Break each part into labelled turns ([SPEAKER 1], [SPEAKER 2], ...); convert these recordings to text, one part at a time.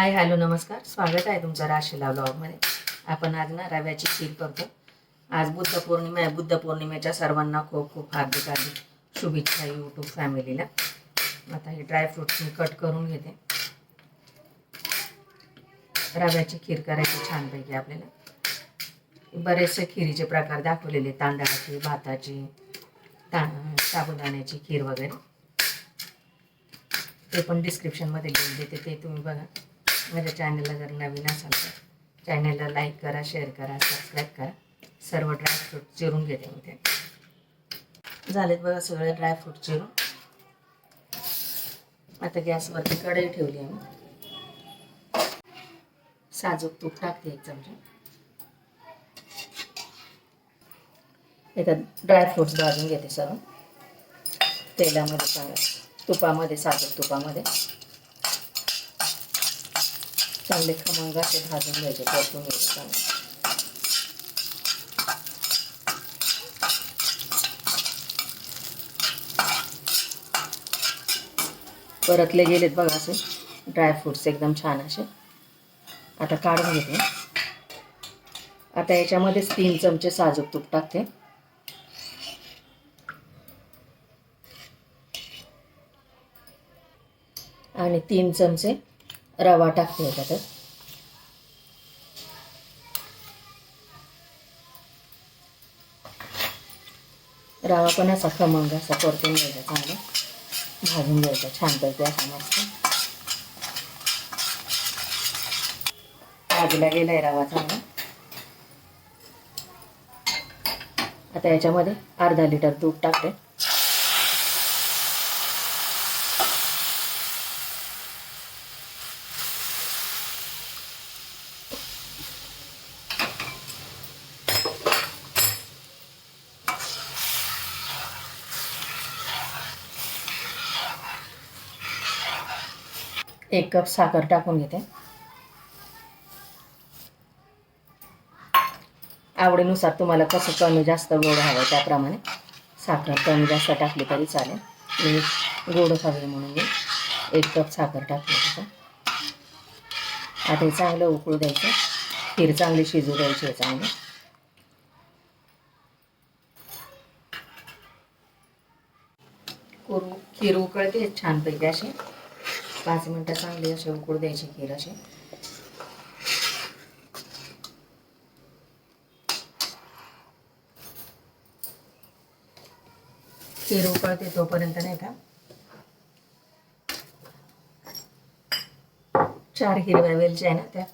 [SPEAKER 1] Hi hello नमस्कार. स्वागत आहे तुमचं राशीला ब्लॉगमध्ये. आपण आज ना रव्याची खीर करतो. आज बुद्ध पौर्णिमा आहे. बुद्ध पौर्णिमेच्या सर्वांना खूप खूप हार्दिक हार्दिक शुभेच्छा यूट्यूब फॅमिलीला आता हे ड्रायफ्रूट्स मी कट करून घेते. रव्याची खीर करायची छानपैकी आपल्याला. बरेचसे खिरीचे प्रकार दाखवलेले. तांदळाची भाताची ता साबुदाण्याची खीर वगैरे. ते पण डिस्क्रिप्शनमध्ये लिहून देते. ते तुम्ही बघा. माझ्या चॅनलला जर नवीन असाल तर चॅनलला लाईक करा शेअर करा सबस्क्राईब करा. सर्व ड्रायफ्रूट चिरून घेते मी ते. झालेत बघा सगळे ड्रायफ्रूट चिरून. आता गॅसवरती कढई ठेवली आहे मी. साजूक तूप टाकते एक चमचा. याच्यात ड्रायफ्रूट्स भाजून घेते सर्व. तेलामध्ये तुपामध्ये साजूक तुपामध्ये. चांगले खमंग असे भाजून घ्यायचे परतून घ्यायचे चांगले. परतले गेलेत बघा असे. ड्रायफ्रुट्स एकदम छान असे. आता काढून घेते. आता याच्यामध्येच तीन चमचे साजूक तूप टाकते. आणि तीन चमचे रवा टाकते याच्यात रवा पण असा खमंग असा परतून घ्यायचा चांगला. भाजून घ्यायचा छानपैकी असा मस्त. भाजला गेलाय रवा चांगला. आता याच्यामध्ये अर्धा लिटर दूध टाकते. एक कप साखर टाकून घेते. आवडीनुसार तुम्हाला कसं कमी जास्त गोड हवं त्याप्रमाणे साखर कमी जास्त टाकली तरी चालेल. मी गोड हवे म्हणून मी एक कप साखर टाकली होतं आता हे चांगलं उकळू द्यायचं. खीर चांगली शिजू द्यायची आहे चांगली खीर उकळते छानपैकी अशी. पाच मिनटं चांगली असे उकळू द्यायची खीर अशी. खीर उकळते तोपर्यंत नाही का? चार हिरव्या वेलच्या आहे ना त्या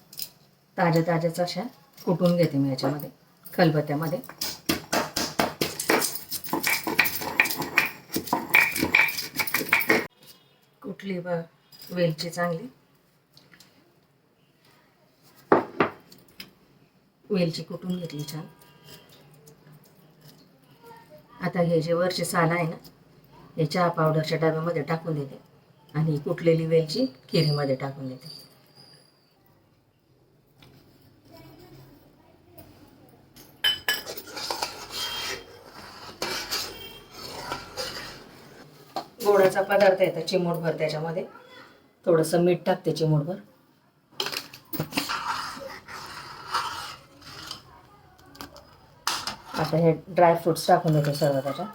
[SPEAKER 1] ताज्या ताज्याच अशा कुटून घेते मी याच्यामध्ये खलबत्त्यामध्ये. कुठली बघ. वेलची चांगली. वेलची कुटून घेतली छान. आता हे जे वरचे साल आहे ना हे चहा पावडरच्या डब्यामध्ये टाकून देते. आणि कुटलेली वेलची खिरीमध्ये टाकून देते. गोडाचा पदार्थ येतो चिमूट चिमूटभर त्याच्यामध्ये. थोडंसं मीठ टाकते चिमूटभर आता हे ड्रायफ्रुट्स टाकून देतो सर्व त्याच्यात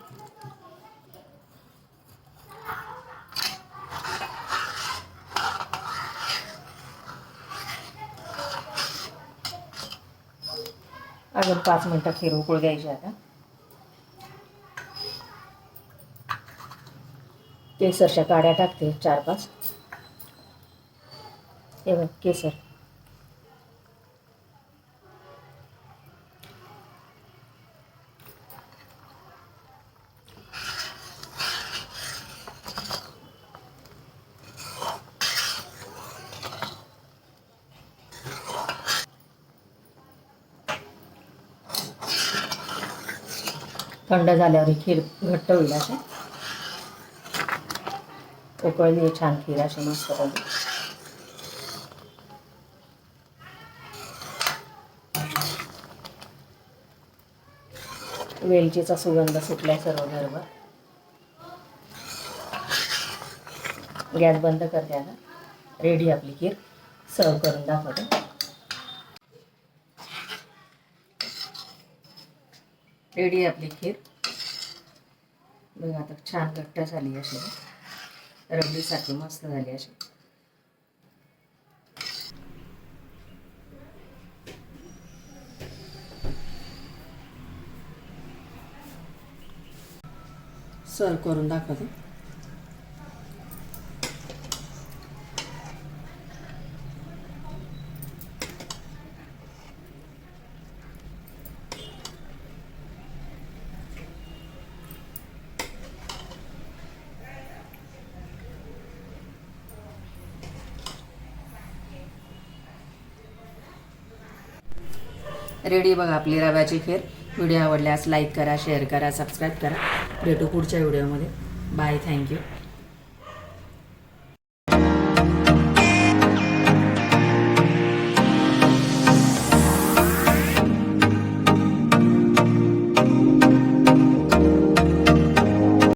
[SPEAKER 1] अजून पाच मिनटं खीर उकळू द्यायची आता. केसरच्या काड्या टाकते चार पाच. हे बघ केसर. थंड झाल्यावर खीर घट्ट होईल असे. उकळली छान खीर अशी मस्त पाहिजे वेलचीचा सुगंध सुटलाय सर्व घरभर गॅस बंद करते आता. रेडी आपली खीर. सर्व करून दाखवते. रेडी आपली खीर. बघा आता छान घट्ट झाली अशी. रबडीसारखी मस्त झाली अशी. सर्व करून दाखवते. रेडी बघा आपली रव्याची खीर. व्हिडिओ आवडल्यास लाईक करा शेअर करा सबस्क्राईब करा. भेटू पुढच्या व्हिडिओमध्ये. Bye thank you